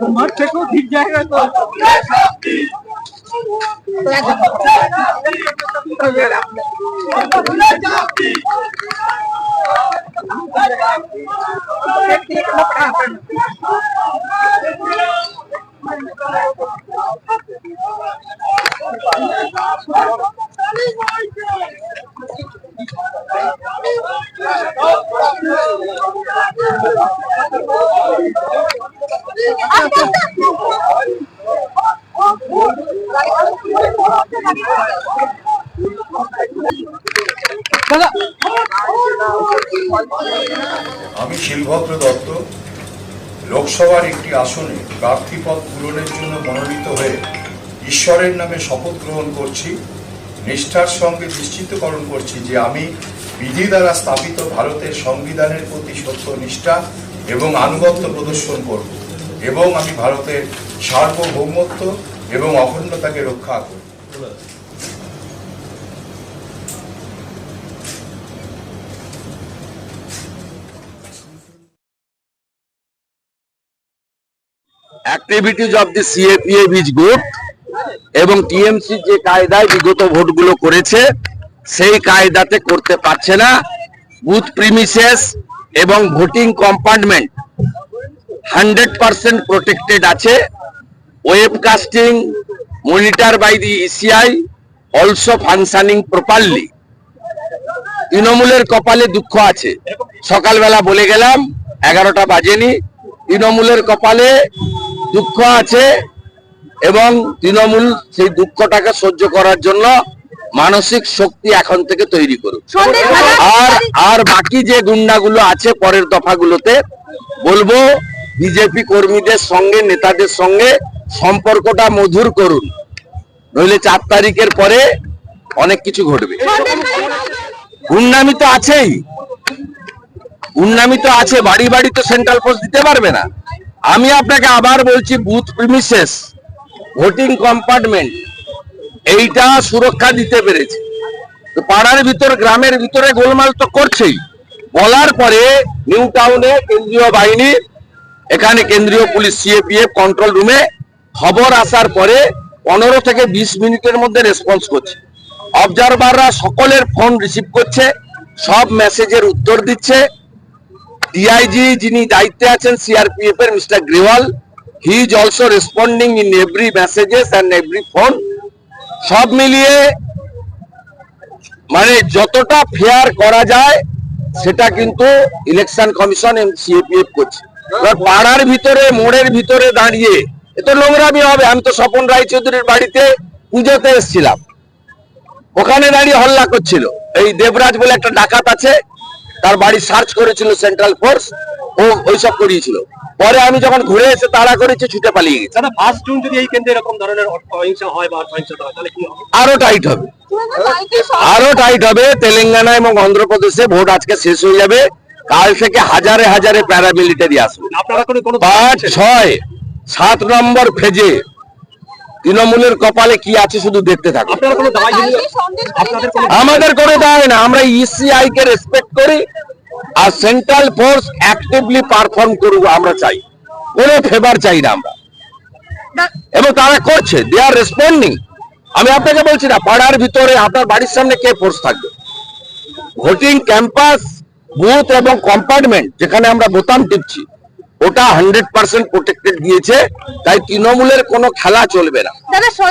তোমার থেকেও ঠিক জায়গায় তো। আমি শিলভদ্র দত্ত। লোকসভার একটি আসনে প্রার্থীপদ পূরণের জন্য মনোনীত হয়ে ঈশ্বরের নামে শপথ গ্রহণ করছি। নিষ্ঠার সঙ্গে নিশ্চিতকরণ করছি যে আমি বিধি দ্বারা স্থাপিত ভারতের সংবিধানের প্রতি সত্য নিষ্ঠা এবং আনুগত্য প্রদর্শন করব এবং আমি ভারতের সার্বভৌমত্ব এবং অখণ্ডতাকে রক্ষা করব। Activities of the CAPF is good এবং টিএমসি যে কায়দায় বিগত ভোটগুলো করেছে, সেই কায়দাতে করতে পারছে না। বুথ প্রিমিসেস এবং voting compartment hundred percent protected আছে। Webcasting monitor by the ECI also functioning properly তৃণমূলের কপালে দুঃখ আছে। সকালবেলা বলে গেলাম, এগারোটা বাজেনি। তৃণমূলের কপালে দুঃখ আছে। এবং তৃণমূল সেই দুঃখটাকে সহ্য করার জন্য মানসিক শক্তি এখন থেকে তৈরি করুক। আর আর বাকি যে গুন্ডাগুলো আছে পরের দফাগুলোতে বলব বিজেপি কর্মীদের সঙ্গে নেতাদের সঙ্গে সম্পর্কটা মধুর করুন। নইলে চার তারিখের পরে অনেক কিছু ঘটবে। গুন্ডামি তো আছেই। গুন্ডামি তো আছে বাড়ি বাড়ি তো সেন্ট্রাল পোস্ট দিতে পারবে না। আমি আপনাকে আবার বলছি বুথ প্রিমিসেস ভোটিং কম্পার্টমেন্ট এইটা সুরক্ষা দিতে পেরেছে। পাড়ার ভিতর, গ্রামের ভিতরে গোলমাল তো করছেই। বলার পরে নিউ টাউনে কেন্দ্রীয় বাহিনী, এখানে কেন্দ্রীয় পুলিশ, সিএপিএফ কন্ট্রোল রুমে খবর আসার পরে পনেরো থেকে বিশ মিনিটের মধ্যে রেসপন্স করছে। অবজারভাররা সকলের ফোন রিসিভ করছে, সব মেসেজের উত্তর দিচ্ছে। ডিআইজি যিনি দায়িত্বে আছেন সিআরপিএফ এর Mister Grewal he is also responding in every messages and every phone সব মিলিয়ে মানে যতটা ফেয়ার করা যায়, সেটা কিন্তু ইলেকশন কমিশন এবং সিএপিএফ করছে। এবার পাড়ার ভিতরে, মোড়ের ভিতরে দাঁড়িয়ে, এ তো নোংরামি হবে। আমি তো স্বপন রায়চৌধুরীর বাড়িতে পুজোতে এসেছিলাম। ওখানে দাঁড়িয়ে হল্লা করছিল। এই দেবরাজ বলে একটা ডাকাত আছে, তার বাড়ি সার্চ করেছিল সেন্ট্রাল ফোর্স ও ওইসব করিয়েছিল। পরে আমি যখন ঘুরে এসে তাড়া করেছে ছুটে পালিয়ে গেছে। দাদা ফার্স্ট জুন যদি এই কেন্দ্রে এরকম ধরনের অহিংসা হয় বা সহিংসতা হয় তাহলে কি হবে? আরও টাইট হবে। আরও টাইট হবে। তেলেঙ্গানা এবং অন্ধ্রপ্রদেশে ভোট আজকে শেষ হয়ে যাবে। কাল থেকে হাজারে হাজারে প্যারামিলিটারি আসবে। আপনারা কোনো কোনো পাঁচ ছয় সাত নম্বর ফেজে তৃণমূলের কপালে কি আছে শুধু দেখতে থাকো আমাদের কোনো দায় না। আমরা ইসিআই কে রেসপেক্ট করি। আর সেন্ট্রাল ফোর্স অ্যাক্টিভলি পারফর্ম করুক আমরা চাই। কোনো ফেভার চাই না আমরা। এবং তারা করছে দে আর রেসপন্ডিং আমি আপনাকে বলছি না পাড়ার ভিতরে আপনার বাড়ির সামনে কে ফোর্স থাকবে? ভোটিং ক্যাম্পাস বুথ এবং কম্পার্টমেন্ট যেখানে আমরা বোতাম টিপছি ওটা হান্ড্রেড পার্সেন্ট প্রোটেক্টেড দিয়েছে তাই তৃণমূলের কোনো খেলা চলবে না।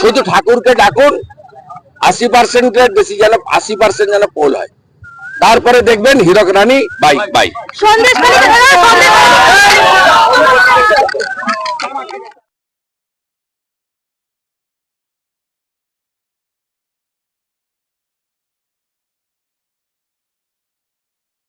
শুধু ঠাকুরকে ডাকুন আশি পার্সেন্টের বেশি যেন আশি পার্সেন্ট যেন পোল হয়। তারপরে দেখবেন হীরক রানী বাই বাই।